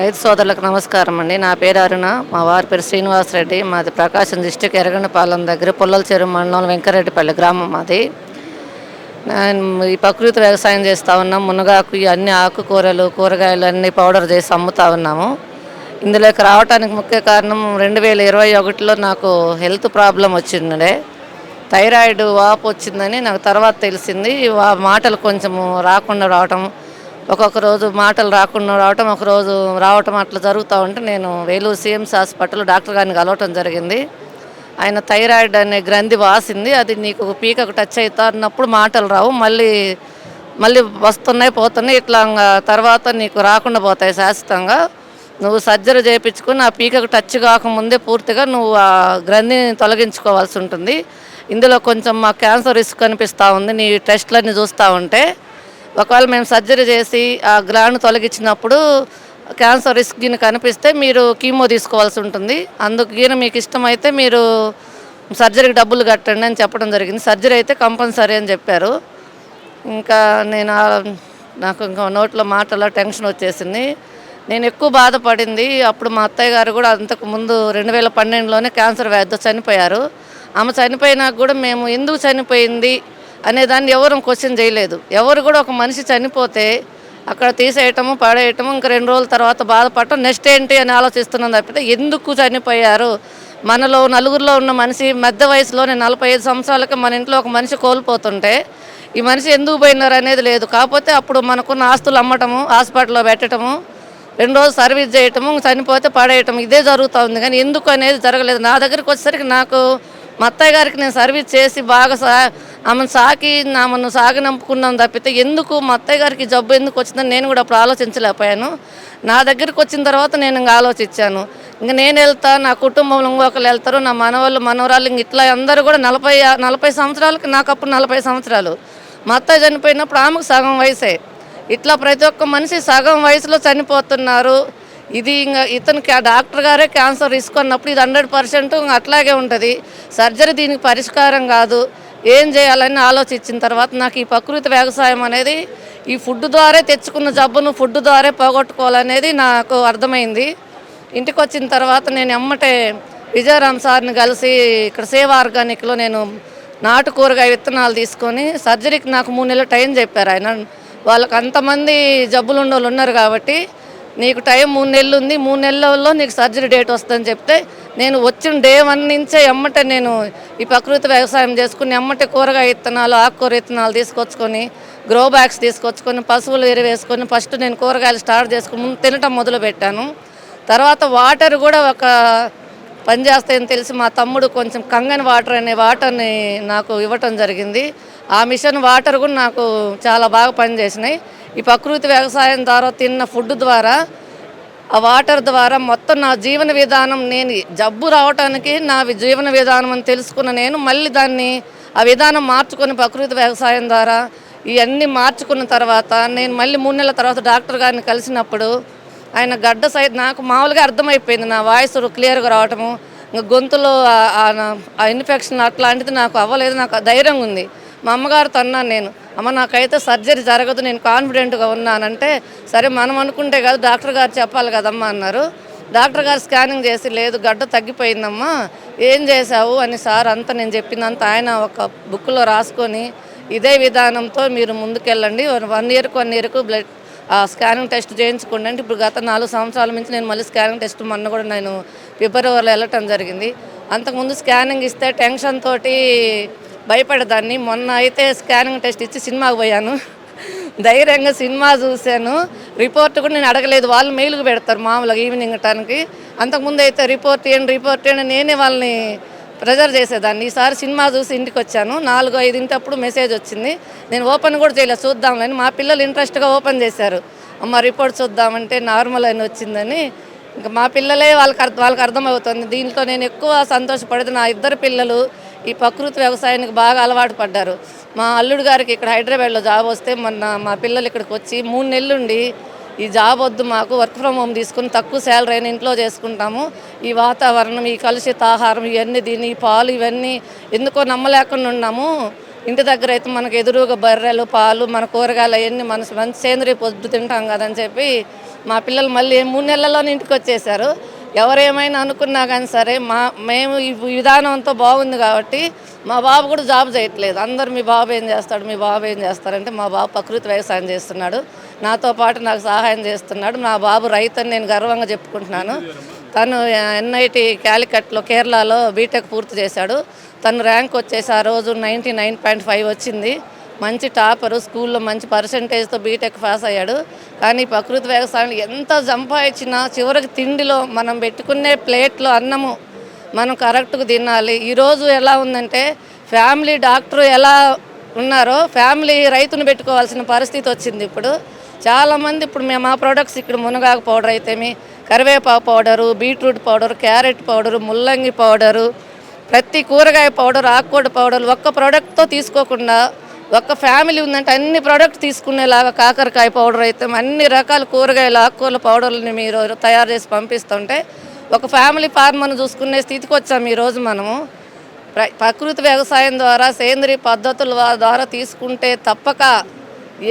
రైతు సోదరులకు నమస్కారం అండి. నా పేరు అరుణ. మా వారి పేరు శ్రీనివాసరెడ్డి మాది ప్రకాశం డిస్టిక్ ఎరగనపాలెం దగ్గర పుల్లల చెరువు మండలం వెంకరెడ్డిపల్లి గ్రామం మాది. నేను ఈ ప్రకృతి వ్యవసాయం చేస్తూ ఉన్నాం. మునగాకు అన్ని ఆకుకూరలు కూరగాయలు అన్ని పౌడర్ చేసి అమ్ముతా ఉన్నాము. ఇందులోకి రావడానికి ముఖ్య కారణం రెండు వేల ఇరవై ఒకటిలో నాకు హెల్త్ ప్రాబ్లం వచ్చిండే థైరాయిడ్ వాపు వచ్చిందని నాకు తర్వాత తెలిసింది. వా మాటలు కొంచెము రాకుండా రావటం ఒక్కొక్క రోజు మాటలు రాకుండా రావటం ఒక రోజు రావటం అట్లా జరుగుతూ ఉంటే నేను వేలూరు సిఎంస్ హాస్పిటల్ డాక్టర్ గారిని కలవటం జరిగింది. ఆయన థైరాయిడ్ అనే గ్రంథి వాసింది. అది నీకు పీకకు టచ్ అవుతా అన్నప్పుడు మాటలు రావు. మళ్ళీ మళ్ళీ వస్తున్నాయి పోతున్నాయి. ఇట్లా తర్వాత నీకు రాకుండా పోతాయి శాశ్వతంగా. నువ్వు సర్జరీ చేయించుకుని ఆ పీకకు టచ్ కాకముందే పూర్తిగా నువ్వు ఆ గ్రంథిని తొలగించుకోవాల్సి ఉంటుంది. ఇందులో కొంచెం మా క్యాన్సర్ రిస్క్ అనిపిస్తూ ఉంది. నీ టెస్ట్లన్నీ చూస్తూ ఉంటే ఒకవేళ మేము సర్జరీ చేసి ఆ గ్లాండ్ తొలగించినప్పుడు క్యాన్సర్ రిస్క్ గిన కనిపిస్తే మీరు కీమో తీసుకోవాల్సి ఉంటుంది. అందుకు గిన మీకు ఇష్టమైతే మీరు సర్జరీకి డబ్బులు కట్టండి అని చెప్పడం జరిగింది. సర్జరీ అయితే కంపల్సరీ అని చెప్పారు. ఇంకా నేను నాకు ఇంకా నోట్లో మాటలో టెన్షన్ వచ్చేసింది. నేను ఎక్కువ బాధపడింది. అప్పుడు మా అత్తయ్య గారు కూడా అంతకు ముందు రెండు వేల పన్నెండులోనే క్యాన్సర్ వ్యాధితో చనిపోయారు. ఆమె చనిపోయినాక కూడా మేము ఎందుకు చనిపోయింది? అనే దాన్ని ఎవరు క్వశ్చన్ చేయలేదు. ఎవరు కూడా ఒక మనిషి చనిపోతే అక్కడ తీసేయటము పడేయటము ఇంకా రెండు రోజుల తర్వాత బాధపడటం నెక్స్ట్ ఏంటి అని ఆలోచిస్తున్నాం తప్పితే ఎందుకు చనిపోయారు? మనలో నలుగురిలో ఉన్న మనిషి మధ్య వయసులోనే నలభై ఐదు సంవత్సరాలకి మన ఇంట్లో ఒక మనిషి కోల్పోతుంటే ఈ మనిషి ఎందుకు పోయినారు అనేది లేదు. కాకపోతే అప్పుడు మనకున్న ఆస్తులు అమ్మటము హాస్పిటల్లో పెట్టడము రెండు రోజులు సర్వీస్ చేయటము చనిపోతే పడేయటం ఇదే జరుగుతూ ఉంది. కానీ ఎందుకు అనేది జరగలేదు. నా దగ్గరికి వచ్చేసరికి నాకు మా అత్తయ్య గారికి నేను సర్వీస్ చేసి బాగా ఆమెను సాకి ఆమెను సాగనంపుకున్నాం తప్పితే ఎందుకు మా అత్తయ్య గారికి జబ్బు ఎందుకు వచ్చిందని నేను కూడా అప్పుడు ఆలోచించలేకపోయాను. నా దగ్గరికి వచ్చిన తర్వాత నేను ఇంకా ఆలోచించాను. ఇంకా నేను వెళ్తా నా కుటుంబంలో ఇంకొకరు వెళ్తారు నా మనవాళ్ళు మనవరాళ్ళు ఇంక ఇట్లా అందరూ కూడా నలభై నలభై సంవత్సరాలకి నాకు అప్పుడు నలభై సంవత్సరాలు. మా అత్తయ్య చనిపోయినప్పుడు ఆమెకు సగం వయసే. ఇట్లా ప్రతి ఒక్క మనిషి సగం వయసులో చనిపోతున్నారు. ఇది ఇంకా ఇతనికి ఆ డాక్టర్ గారే క్యాన్సర్ రిస్క్ అన్నప్పుడు ఇది హండ్రెడ్ పర్సెంట్ అట్లాగే ఉంటుంది. సర్జరీ దీనికి పరిష్కారం కాదు. ఏం చేయాలని ఆలోచించిన తర్వాత నాకు ఈ ప్రకృతి వ్యవసాయం అనేది ఈ ఫుడ్ ద్వారా తెచ్చుకున్న జబ్బును ఫుడ్ ద్వారా పోగొట్టుకోవాలనేది నాకు అర్థమైంది. ఇంటికి వచ్చిన తర్వాత నేను ఎమ్మటే విజయరామ్ సార్ని కలిసి ఇక్కడ సేవ ఆర్గానిక్లో నేను నాటు కూరగాయ విత్తనాలు తీసుకొని సర్జరీకి నాకు మూడు నెలలు టైం చెప్పారు ఆయన. వాళ్ళకి అంతమంది జబ్బులు ఉన్న వాళ్ళు ఉన్నారు కాబట్టి నీకు టైం మూడు నెలలు ఉంది మూడు నెలల్లో నీకు సర్జరీ డేట్ వస్తుందని చెప్తే నేను వచ్చిన డే వన్ నుంచే ఎమ్మటే నేను ఈ ప్రకృతి వ్యవసాయం చేసుకుని ఎమ్మటే కూరగాయ విత్తనాలు ఆకుకూర విత్తనాలు తీసుకొచ్చుకొని గ్రో బ్యాగ్స్ తీసుకొచ్చుకొని పశువులు ఎరువు వేసుకొని ఫస్ట్ నేను కూరగాయలు స్టార్ట్ చేసుకుని ముందు తినటం మొదలుపెట్టాను. తర్వాత వాటర్ కూడా ఒక పని చేస్తాయని తెలిసి మా తమ్ముడు కొంచెం కంగన్ వాటర్ అనే వాటర్ని నాకు ఇవ్వటం జరిగింది. ఆ మిషన్ వాటర్ కూడా నాకు చాలా బాగా పనిచేసినాయి. ఈ ప్రకృతి వ్యవసాయం ద్వారా తిన్న ఫుడ్ ద్వారా ఆ వాటర్ ద్వారా మొత్తం నా జీవన విధానం నేను జబ్బు రావటానికి నా జీవన విధానం అని తెలుసుకున్న నేను మళ్ళీ దాన్ని ఆ విధానం మార్చుకొని ప్రకృతి వ్యవసాయం ద్వారా ఇవన్నీ మార్చుకున్న తర్వాత నేను మళ్ళీ మూడు నెలల తర్వాత డాక్టర్ గారిని కలిసినప్పుడు ఆయన గడ్డ సైతం నాకు మామూలుగా అర్థమైపోయింది నా వాయిస్ క్లియర్గా రావటము ఇంకా గొంతులో ఆ- ఆ ఇన్ఫెక్షన్ అట్లాంటిది నాకు అవ్వలేదు నాకు ధైర్యంగా ఉంది. మా అమ్మగారితో అన్నాను నేను. అమ్మ నాకైతే సర్జరీ జరగదు నేను కాన్ఫిడెంట్గా ఉన్నానంటే సరే మనం అనుకుంటే కాదు డాక్టర్ గారు చెప్పాలి కదమ్మా అన్నారు. డాక్టర్ గారు స్కానింగ్ చేసి లేదు గడ్డ తగ్గిపోయిందమ్మా ఏం చేశావు అని సార్ అంతా నేను చెప్పిందంతా ఆయన ఒక బుక్లో రాసుకొని ఇదే విధానంతో మీరు ముందుకెళ్ళండి వన్ ఇయర్కి వన్ ఇయర్కు బ్లడ్ ఆ స్కానింగ్ టెస్ట్ చేయించుకోండి అంటే ఇప్పుడు గత నాలుగు సంవత్సరాల నుంచి నేను మళ్ళీ స్కానింగ్ టెస్ట్ మొన్న కూడా నేను ఫిబ్రవరిలో వెళ్ళటం జరిగింది. అంతకుముందు స్కానింగ్ ఇస్తే టెన్షన్ తోటి భయపడేదాన్ని. మొన్న అయితే స్కానింగ్ టెస్ట్ ఇచ్చి సినిమాకి పోయాను. ధైర్యంగా సినిమా చూశాను. రిపోర్ట్ కూడా నేను అడగలేదు. వాళ్ళు మెయిల్కి పెడతారు మామూలుగా ఈవినింగ్ టైంకి. అంతకుముందు అయితే రిపోర్ట్ ఏంటి రిపోర్ట్ ఏంటి నేనే వాళ్ళని ప్రెజర్ చేసేదాన్ని. ఈసారి సినిమా చూసి ఇంటికి వచ్చాను. నాలుగు ఐదింటప్పుడు మెసేజ్ వచ్చింది. నేను ఓపెన్ కూడా చేయలేదు చూద్దామని మా పిల్లలు ఇంట్రెస్ట్గా ఓపెన్ చేశారు. అమ్మ రిపోర్ట్ చూద్దామంటే నార్మల్ అని వచ్చిందని. ఇంకా మా పిల్లలే వాళ్ళకి వాళ్ళకి అర్థమవుతుంది. దీంట్లో నేను ఎక్కువ సంతోషపడేది నా ఇద్దరు పిల్లలు. ఈ ప్రకృతి వ్యవసాయానికి బాగా అలవాటు పడ్డారు. మా అల్లుడు గారికి ఇక్కడ హైదరాబాద్లో జాబ్ వస్తే మొన్న మా పిల్లలు ఇక్కడికి వచ్చి మూడు నెలలుండి ఈ జాబ్ వద్దు మాకు వర్క్ ఫ్రమ్ హోమ్ తీసుకుని తక్కువ శాలరీ అయిన ఇంట్లో చేసుకుంటాము. ఈ వాతావరణం ఈ కలుషిత ఆహారం ఇవన్నీ దీని ఈ పాలు ఇవన్నీ ఎందుకో నమ్మలేకుండా ఉన్నాము. ఇంటి దగ్గర అయితే మనకు ఎదురుగా బర్రెలు పాలు మన కూరగాయలు అవన్నీ మన మంచి సేంద్రియ పొద్దు తింటాం కదని చెప్పి మా పిల్లలు మళ్ళీ మూడు నెలల్లోనే ఇంటికి వచ్చేసారు. ఎవరేమైనా అనుకున్నా కానీ సరే మా మేము ఈ విధానంతో బాగుంది కాబట్టి మా బాబు కూడా జాబ్ చేయట్లేదు. అందరు మీ బాబు ఏం చేస్తాడు మీ బాబు ఏం చేస్తారంటే మా బాబు ప్రకృతి వ్యవసాయం చేస్తున్నాడు. నాతో పాటు నాకు సహాయం చేస్తున్నాడు. నా బాబు రైతు నేను గర్వంగా చెప్పుకుంటున్నాను. తను ఎన్ఐటి క్యాలికట్లో కేరళలో బీటెక్ పూర్తి చేశాడు. తను ర్యాంక్ వచ్చేసి ఆ రోజు నైంటీ నైన్ పాయింట్ ఫైవ్ వచ్చింది. మంచి టాపరు స్కూల్లో మంచి పర్సంటేజ్తో బీటెక్ పాస్ అయ్యాడు. కానీ ప్రకృతి వ్యవసాయం ఎంత సంపాదించినా చివరికి తిండిలో మనం పెట్టుకునే ప్లేట్లో అన్నము మనం కరెక్ట్గా తినాలి. ఈరోజు ఎలా ఉందంటే ఫ్యామిలీ డాక్టర్ ఎలా ఉన్నారో ఫ్యామిలీ రైతును పెట్టుకోవాల్సిన పరిస్థితి వచ్చింది ఇప్పుడు. చాలామంది ఇప్పుడు మేము ఆ ప్రోడక్ట్స్ ఇక్కడ మునగాకు పౌడర్ అయితేమి కరివేపాకు powder beetroot powder carrot powder ముల్లంగి పౌడరు ప్రతి కూరగాయ పౌడర్ ఆకుకూర పౌడర్ ఒక్క ప్రోడక్ట్తో తీసుకోకుండా ఒక్క ఫ్యామిలీ ఉందంటే అన్ని ప్రోడక్ట్ తీసుకునేలాగా కాకరకాయ పౌడర్ అయితే అన్ని రకాల కూరగాయలు ఆకుకూరల పౌడర్లని మీరు తయారు చేసి పంపిస్తుంటే ఒక ఫ్యామిలీ ఫార్మర్ను చూసుకునే స్థితికి వచ్చాము ఈరోజు మనము. ప్రకృతి వ్యవసాయం ద్వారా సేంద్రియ పద్ధతుల ద్వారా తీసుకుంటే తప్పక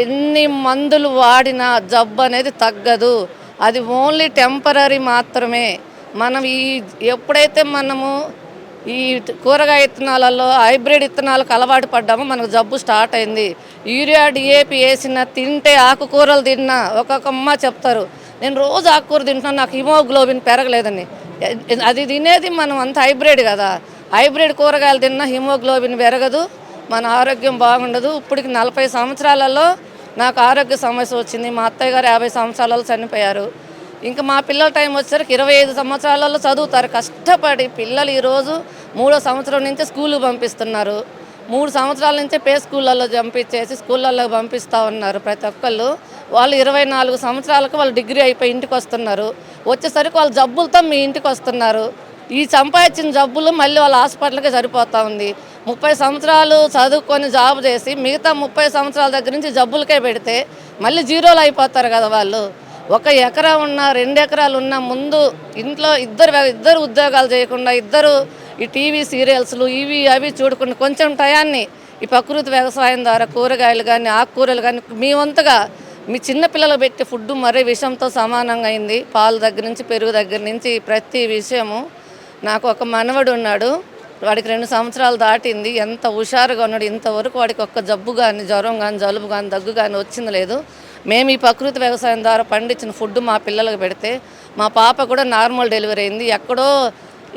ఎన్ని మందులు వాడినా జబ్బు అనేది తగ్గదు. అది ఓన్లీ టెంపరీ మాత్రమే. మనం ఈ ఎప్పుడైతే మనము ఈ కూరగాయ విత్తనాలలో హైబ్రిడ్ విత్తనాలకు అలవాటు పడ్డాము మనకు జబ్బు స్టార్ట్ అయింది. యూరియా డిఏపి వేసిన తింటే ఆకుకూరలు తిన్నా ఒక్కొక్క అమ్మ చెప్తారు నేను రోజు ఆకుకూర తింటున్నాను నాకు హిమోగ్లోబిన్ పెరగలేదని. అది తినేది మనం అంత హైబ్రిడ్ కదా. హైబ్రిడ్ కూరగాయలు తిన్నా హిమోగ్లోబిన్ పెరగదు మన ఆరోగ్యం బాగుండదు. ఇప్పటికి నలభై సంవత్సరాలలో నాకు ఆరోగ్య సమస్య వచ్చింది. మా అత్తయ్య గారు యాభై సంవత్సరాలలో చనిపోయారు. ఇంకా మా పిల్లల టైం వచ్చేసరికి ఇరవై ఐదు సంవత్సరాలలో చదువుతారు. కష్టపడి పిల్లలు ఈరోజు మూడో సంవత్సరం నుంచి స్కూల్కి పంపిస్తున్నారు. మూడు సంవత్సరాల నుంచే పే స్కూళ్ళల్లో పంపించేసి స్కూళ్ళల్లో పంపిస్తూ ఉన్నారు ప్రతి ఒక్కళ్ళు. వాళ్ళు ఇరవై నాలుగు సంవత్సరాలకు వాళ్ళు డిగ్రీ అయిపోయి ఇంటికి వస్తున్నారు. వచ్చేసరికి వాళ్ళు జబ్బులతో మీ ఇంటికి వస్తున్నారు. ఈ సంపాదించిన జబ్బులు మళ్ళీ వాళ్ళ హాస్పిటల్కి సరిపోతూ ఉంది. ముప్పై సంవత్సరాలు చదువుకొని జాబ్ చేసి మిగతా ముప్పై సంవత్సరాల దగ్గర నుంచి జబ్బులకే పెడితే మళ్ళీ జీరోలు అయిపోతారు కదా వాళ్ళు. ఒక ఎకరా ఉన్న రెండు ఎకరాలు ఉన్న ముందు ఇంట్లో ఇద్దరు ఇద్దరు ఉద్యోగాలు చేయకుండా ఇద్దరు ఈ టీవీ సీరియల్స్లు ఇవి అవి చూడకుండా కొంచెం టయాన్ని ఈ ప్రకృతి వ్యవసాయం ద్వారా కూరగాయలు కానీ ఆకుకూరలు కానీ మీ వంతుగా మీ చిన్నపిల్లలు పెట్టే ఫుడ్ మరీ విషయంతో సమానంగా అయింది. పాలు దగ్గర నుంచి పెరుగు దగ్గర నుంచి ప్రతి విషయము నాకు ఒక మనవడు ఉన్నాడు. వాడికి రెండు సంవత్సరాలు దాటింది. ఎంత హుషారుగా ఉన్నాడు ఇంతవరకు వాడికి ఒక్క జబ్బు కానీ జ్వరం కానీ జలుబు కానీ దగ్గు కానీ వచ్చింది లేదు. మేము ఈ ప్రకృతి వ్యవసాయం ద్వారా పండించిన ఫుడ్ మా పిల్లలకు పెడితే మా పాప కూడా నార్మల్ డెలివరీ అయింది. ఎక్కడో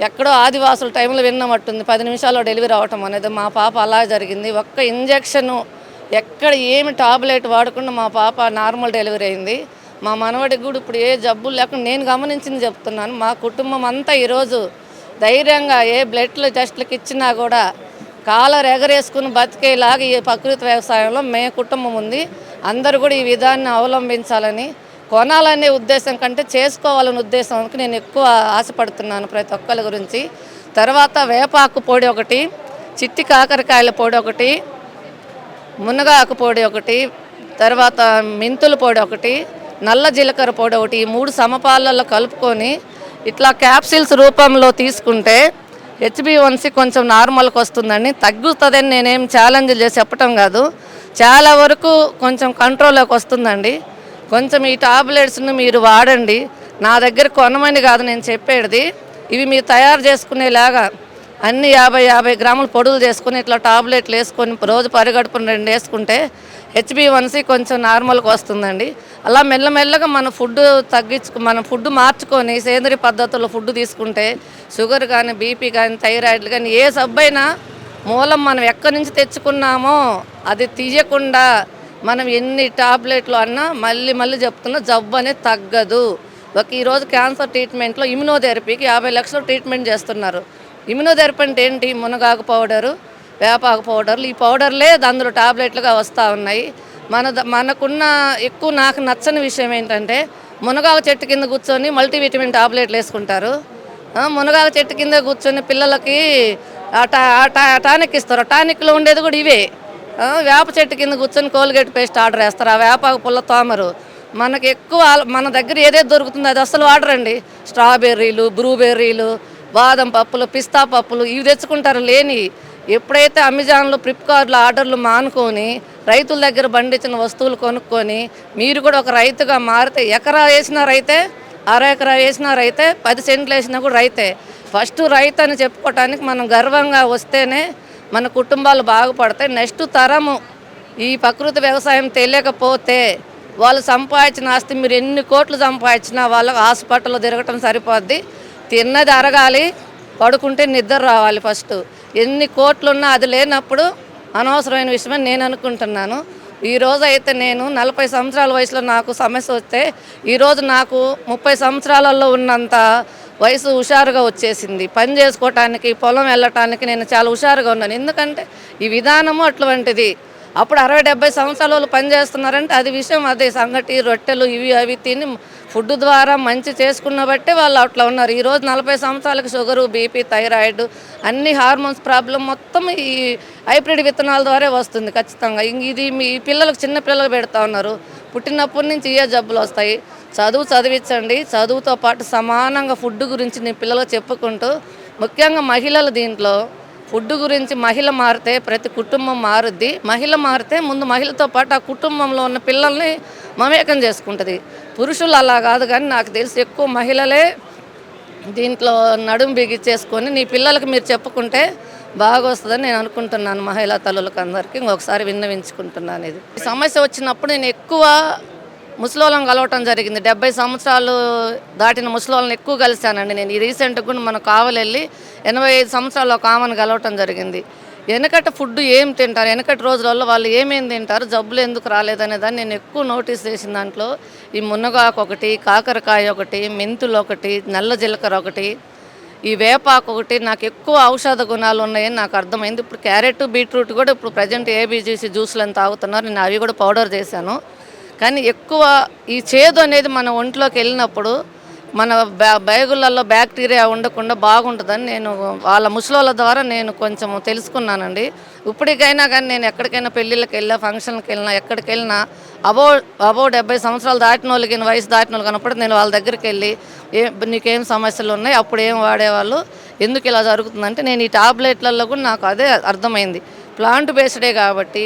ఎక్కడో ఆదివాసుల టైంలో విన్నమట్టుంది. పది నిమిషాల్లో డెలివరీ అవటం అనేది మా పాప అలా జరిగింది. ఒక్క ఇంజెక్షను ఎక్కడ ఏమి టాబ్లెట్ వాడకుండా మా పాప నార్మల్ డెలివరీ అయింది. మా మనవడికి కూడా ఇప్పుడు ఏ జబ్బులు లేకుండా నేను గమనించింది చెప్తున్నాను. మా కుటుంబం అంతా ఈరోజు ధైర్యంగా ఏ బ్లడ్లు టెస్ట్లకు ఇచ్చినా కూడా కాలర్ ఎగరేసుకుని బతికేలాగా ఈ ప్రకృతి వ్యవసాయంలో మే కుటుంబం ఉంది. అందరూ కూడా ఈ విధాన్ని అవలంబించాలని కొనాలనే ఉద్దేశం కంటే చేసుకోవాలనే ఉద్దేశంకి నేను ఎక్కువ ఆశపడుతున్నాను ప్రతి ఒక్కరి గురించి. తర్వాత వేపాకు పొడి ఒకటి చిట్టి కాకరకాయల పొడి ఒకటి మునగాకు పొడి ఒకటి తర్వాత మెంతుల పొడి ఒకటి నల్ల జీలకర్ర పొడి ఒకటి ఈ మూడు సమపాలలో కలుపుకొని ఇట్లా క్యాప్సిల్స్ రూపంలో తీసుకుంటే హెచ్బి వన్సీ కొంచెం నార్మల్కి వస్తుందండి. తగ్గుతుందని నేనేం ఛాలెంజ్ చేసి చెప్పటం కాదు. చాలా వరకు కొంచెం కంట్రోల్లోకి వస్తుందండి. కొంచెం ఈ టాబ్లెట్స్ను మీరు వాడండి. నా దగ్గర కొనమని కాదు నేను చెప్పేది. ఇవి మీరు తయారు చేసుకునేలాగా అన్ని యాభై యాభై గ్రాములు పొడులు చేసుకుని ఇట్లా టాబ్లెట్లు వేసుకొని రోజు పరిగడుపున రెండు వేసుకుంటే హెచ్బి వన్సి కొంచెం నార్మల్గా వస్తుందండి. అలా మెల్లమెల్లగా మన ఫుడ్ తగ్గించుకు మన ఫుడ్ మార్చుకొని సేంద్రియ పద్ధతుల్లో ఫుడ్ తీసుకుంటే షుగర్ కానీ బీపీ కానీ థైరాయిడ్లు కానీ ఏ సబ్బైనా మూలం మనం ఎక్కడి నుంచి తెచ్చుకున్నామో అది తీయకుండా మనం ఎన్ని టాబ్లెట్లు అన్నా మళ్ళీ మళ్ళీ చెప్తున్నా జబ్బు అనేది తగ్గదు. ఒక ఈరోజు క్యాన్సర్ ట్రీట్మెంట్లో ఇమ్యునోథెరపీకి యాభై లక్షలు ట్రీట్మెంట్ చేస్తున్నారు. ఇమ్యునోథెరపీ అంటే ఏంటి? మునగాకు పౌడరు వేపాకు పౌడర్లు. ఈ పౌడర్లే అందులో టాబ్లెట్లుగా వస్తూ ఉన్నాయి. మన ద- మనకున్న ఎక్కువ నాకు నచ్చని విషయం ఏంటంటే మునగాకు చెట్టు కింద కూర్చొని మల్టీవిటమిన్ టాబ్లెట్లు వేసుకుంటారు. మునగాకు చెట్టు కింద కూర్చొని పిల్లలకి టానిక్ ఇస్తారు. టానిక్లో ఉండేది కూడా ఇవే. వేప చెట్టు కింద కూర్చొని కోల్గేట్ పేస్ట్ ఆర్డర్ వేస్తారు. ఆ వేపాకు పుల్ల తోమరు. మనకి ఎక్కువ మన దగ్గర ఏదైతే దొరుకుతుందో అది అసలు వాడరండి. స్ట్రాబెర్రీలు బ్లూబెర్రీలు బాదం పప్పులు పిస్తా పప్పులు ఇవి తెచ్చుకుంటారు లేని ఎప్పుడైతే అమెజాన్లో ఫ్లిప్కార్ట్లో ఆర్డర్లు మానుకొని రైతుల దగ్గర పండించిన వస్తువులు కొనుక్కొని మీరు కూడా ఒక రైతుగా మారితే ఎకరా వేసిన రైతే అర ఎకరా వేసిన రైతే పది సెంట్లు వేసినా కూడా రైతే. ఫస్ట్ రైతు అని చెప్పుకోవటానికి మనం గర్వంగా వస్తేనే మన కుటుంబాలు బాగుపడతాయి. నెక్స్ట్ తరము ఈ ప్రకృతి వ్యవసాయం తెలియకపోతే వాళ్ళు సంపాదించిన ఆస్తి మీరు ఎన్ని కోట్లు సంపాదించినా వాళ్ళకు హాస్పిటల్లో తిరగటం సరిపోద్ది. తిన్నది అరగాలి పడుకుంటే నిద్ర రావాలి ఫస్ట్. ఎన్ని కోట్లున్నా అది లేనప్పుడు అనవసరమైన విషయమని నేను అనుకుంటున్నాను. ఈ రోజు అయితే నేను నలభై సంవత్సరాల వయసులో నాకు సమస్య వస్తే ఈరోజు నాకు ముప్పై సంవత్సరాలలో ఉన్నంత వయసు హుషారుగా వచ్చేసింది. పని చేసుకోవటానికి పొలం వెళ్ళటానికి నేను చాలా హుషారుగా ఉన్నాను. ఎందుకంటే ఈ విధానము అటువంటిది. అప్పుడు అరవై డెబ్బై సంవత్సరాల వాళ్ళు పని చేస్తున్నారంటే అది విషయం అదే సంగటి రొట్టెలు ఇవి అవి తిని ఫుడ్ ద్వారా మంచి చేసుకున్న బట్టే వాళ్ళు అట్లా ఉన్నారు. ఈరోజు నలభై సంవత్సరాలకు షుగరు బీపీ థైరాయిడ్ అన్ని హార్మోన్స్ ప్రాబ్లం మొత్తం ఈ హైబ్రిడ్ విత్తనాల ద్వారా వస్తుంది ఖచ్చితంగా. ఇది మీ పిల్లలకు చిన్న పిల్లలు పెడతా ఉన్నారు. పుట్టినప్పటి నుంచి ఏ జబ్బులు వస్తాయి. చదువు చదివించండి. చదువుతో పాటు సమానంగా ఫుడ్ గురించి నేను పిల్లలకు చెప్పుకుంటూ ముఖ్యంగా మహిళలు దీంట్లో ఫుడ్ గురించి మహిళ మారితే ప్రతి కుటుంబం మారుద్ది. మహిళ మారితే ముందు మహిళతో పాటు ఆ కుటుంబంలో ఉన్న పిల్లల్ని మమేకం చేసుకుంటుంది. పురుషులు అలా కాదు కానీ నాకు తెలిసి ఎక్కువ మహిళలే దీంట్లో నడుము బిగించేసుకొని నీ పిల్లలకు మీరు చెప్పుకుంటే బాగా వస్తుందని నేను అనుకుంటున్నాను మహిళా తల్లులకు అందరికీ ఇంకొకసారి విన్నవించుకుంటున్నాను ఇది. ఈ సమస్య వచ్చినప్పుడు నేను ఎక్కువ ముసలోళ్ళని కలవటం జరిగింది. డెబ్బై సంవత్సరాలు దాటిన ముసలోళ్ళని ఎక్కువ కలిశానండి నేను. ఈ రీసెంట్గా కూడా మనం కావలెళ్ళి ఎనభై ఐదు సంవత్సరాలు ఒక ఆమెను కలవటం జరిగింది. వెనకట ఫుడ్ ఏం తింటారు? వెనకటి రోజులలో వాళ్ళు ఏమేమి తింటారు? జబ్బులు ఎందుకు రాలేదనే దాన్ని నేను ఎక్కువ నోటీస్ చేసిన దాంట్లో ఈ మునగాకు ఒకటి కాకరకాయ ఒకటి మెంతులు ఒకటి నల్ల జీలకర్ర ఒకటి ఈ వేపాకు ఒకటి నాకు ఎక్కువ ఔషధ గుణాలు ఉన్నాయని నాకు అర్థమైంది. ఇప్పుడు క్యారెట్ బీట్రూట్ కూడా ఇప్పుడు ప్రజెంట్ ఏబీజీసీ జ్యూస్లు తాగుతున్నారు. నేను అవి కూడా పౌడర్ చేశాను. కానీ ఎక్కువ ఈ చేదు అనేది మన ఒంట్లోకి వెళ్ళినప్పుడు మన బ్యా బ్యాగులలో బ్యాక్టీరియా ఉండకుండా బాగుంటుందని నేను వాళ్ళ ముసలోళ్ళ ద్వారా నేను కొంచెం తెలుసుకున్నానండి. ఇప్పటికైనా కానీ నేను ఎక్కడికైనా పెళ్ళిళ్ళకి వెళ్ళా ఫంక్షన్కి వెళ్ళినా ఎక్కడికి వెళ్ళినా అబో అబో డెబ్బై సంవత్సరాలు దాటిన వాళ్ళకి వయసు దాటిన వాళ్ళు కనప్పుడు నేను వాళ్ళ దగ్గరికి వెళ్ళి ఏ నీకేం సమస్యలు ఉన్నాయి అప్పుడు ఏం వాడేవాళ్ళు ఎందుకు ఇలా జరుగుతుందంటే నేను ఈ టాబ్లెట్లలో కూడా నాకు అదే అర్థమైంది. ప్లాంట్ బేస్డే కాబట్టి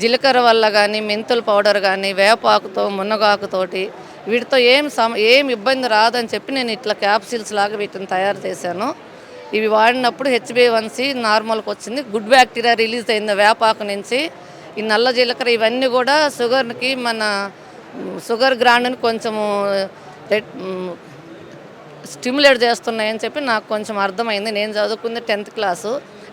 జీలకర్ర వల్ల కానీ మెంతుల పౌడర్ కానీ వేపాకుతో మునగాకుతోటి వీటితో ఏం సమ ఏం ఇబ్బంది రాదని చెప్పి నేను ఇట్లా క్యాప్సిల్స్ లాగా వీటిని తయారు చేశాను. ఇవి వాడినప్పుడు హెచ్బీ వన్సీ నార్మల్కి వచ్చింది. గుడ్ బ్యాక్టీరియా రిలీజ్ అయింది వేపాకు నుంచి. ఈ నల్ల జీలకర్ర ఇవన్నీ కూడా షుగర్కి మన షుగర్ గ్రాండ్ని కొంచెము స్టిమ్యులేట్ చేస్తున్నాయని చెప్పి నాకు కొంచెం అర్థమైంది. నేను చదువుకుంది టెన్త్ క్లాసు.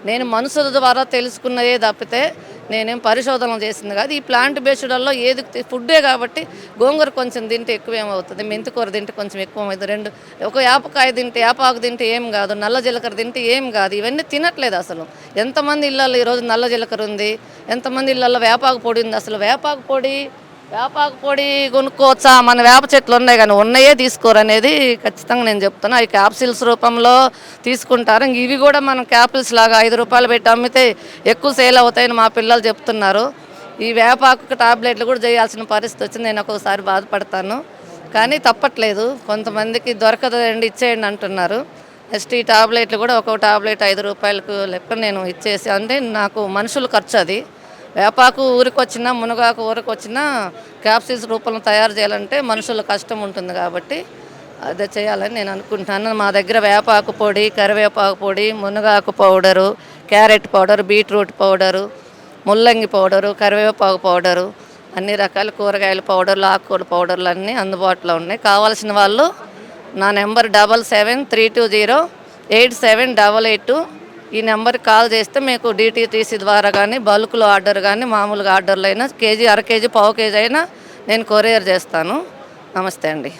నేను మనుషుల ద్వారా తెలుసుకున్నదే తప్పితే నేనేం పరిశోధన చేసింది కాదు. ఈ ప్లాంట్ బేస్డ్లో ఏది తి- ఫుడ్డే కాబట్టి గోంగూర కొంచెం తింటే ఎక్కువ ఏమవుతుంది మెంతికూర తింటే కొంచెం ఎక్కువ అవుతుంది రెండు ఒక యాపకాయ తింటే యాపాకు తింటే ఏం కాదు. నల్ల జీలకర్ర తింటే ఏం కాదు. ఇవన్నీ తినట్లేదు అసలు. ఎంతమంది ఇళ్ళల్లో ఈరోజు నల్ల జీలకర్ర ఉంది. ఎంతమంది ఇళ్ళల్లో వేపాకు పొడి ఉంది. అసలు వేపాకు పొడి వేపాకు పొడి కొనుక్కోవచ్చా? మన వేప చెట్లు ఉన్నాయి కానీ ఉన్నాయే తీసుకోరు అనేది ఖచ్చితంగా నేను చెప్తాను అవి క్యాప్సిల్స్ రూపంలో తీసుకుంటారు. ఇవి కూడా మనం క్యాప్సిల్స్ లాగా ఐదు రూపాయలు పెట్టి అమ్మితే ఎక్కువ సేల్ అవుతాయని మా పిల్లలు చెప్తున్నారు. ఈ వేపాకు టాబ్లెట్లు కూడా చేయాల్సిన పరిస్థితి వచ్చింది. నేను ఒక్కొక్కసారి బాధపడతాను. కానీ తప్పట్లేదు. కొంతమందికి దొరకదండి ఇచ్చేయండి అంటున్నారు. నెక్స్ట్ ఈ టాబ్లెట్లు కూడా ఒక్కొక్క టాబ్లెట్ ఐదు రూపాయలకు లెక్క నేను ఇచ్చేసి అంటే నాకు మనుషులు ఖర్చు అది. వేపాకు ఊరికొచ్చినా మునగాకు ఊరికొచ్చినా క్యాప్సిల్స్ రూపంలో తయారు చేయాలంటే మనుషుల కష్టం ఉంటుంది కాబట్టి అదే చేయాలని నేను అనుకుంటాను. మా దగ్గర వేపాకు పొడి కరివేపాకు పొడి మునగాకు powder carrot powder beetroot powder ముల్లంగి పౌడరు కరివేపాకు పౌడరు అన్ని రకాల కూరగాయల పౌడర్లు ఆకుకూర పౌడర్లు అన్నీ అందుబాటులో ఉన్నాయి. కావాల్సిన వాళ్ళు నా number double seven three two zero eight seven double eight two ఈ నెంబర్కి కాల్ చేస్తే మీకు డిటీటీసీ ద్వారా కానీ బల్క్లో ఆర్డర్ కానీ మామూలుగా ఆర్డర్లు అయినా కేజీ అర కేజీ పావు కేజీ అయినా నేను కొరియర్ చేస్తాను. నమస్తే అండి.